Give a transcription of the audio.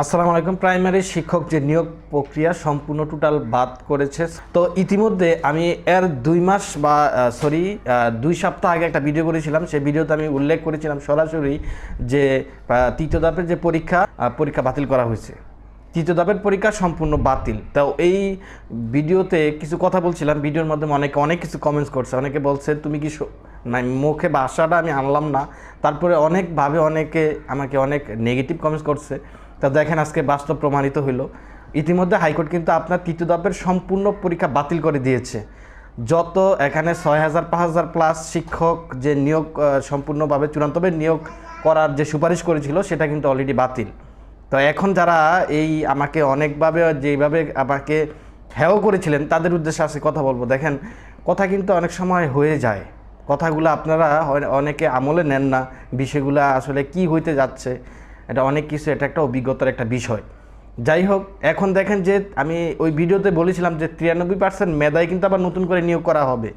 আসসালামু আলাইকুম। প্রাইমারি শিক্ষক যে নিয়োগ প্রক্রিয়া সম্পূর্ণ টোটাল বাদ করেছে। তো ইতিমধ্যে আমি এর দুই মাস বা সরি দুই সপ্তাহ আগে একটা ভিডিও করেছিলাম। সেই ভিডিওতে আমি উল্লেখ করেছিলাম সরাসরি যে তৃতীয় ধাপের যে পরীক্ষা পরীক্ষা বাতিল করা হয়েছে। তৃতীয় ধাপের পরীক্ষা সম্পূর্ণ বাতিল। তো এই ভিডিওতে কিছু কথা বলছিলাম। ভিডিওর মাধ্যমে অনেকে, অনেক কিছু কমেন্টস করছে। অনেকে বলছে, তুমি কি স- না মুখে ভাষাটা আমি আনলাম না। তারপরে অনেকভাবে অনেকে আমাকে অনেক নেগেটিভ কমেন্টস করছে। তা দেখেন আজকে বাস্তব প্রমাণিত হইল। ইতিমধ্যে হাইকোর্ট কিন্তু আপনার তৃতীয় ধাপের সম্পূর্ণ পরীক্ষা বাতিল করে দিয়েছে। যত এখানে ছয় হাজার, পাঁচ হাজার প্লাস শিক্ষক যে নিয়োগ সম্পূর্ণভাবে চূড়ান্তভাবে নিয়োগ করার যে সুপারিশ করেছিল, সেটা কিন্তু অলরেডি বাতিল। তো এখন যারা এই আমাকে অনেকভাবে যেইভাবে আমাকে হেও করেছিলেন, তাদের উদ্দেশ্যে আজকে কথা বলব। দেখেন, কথা কিন্তু অনেক সময় হয়ে যায়। কথাগুলো আপনারা অনেকে আমলে নেন না, বিষয়গুলো আসলে কি হইতে যাচ্ছে, এটা অনেক কিছু, এটা একটা অভিজ্ঞতার একটা বিষয়। যাই হোক, এখন দেখেন যে আমি ওই ভিডিওতে বলেছিলাম যে তিরানব্বই পার্সেন্ট মেধায় কিন্তু আবার নতুন করে নিয়োগ করা হবে।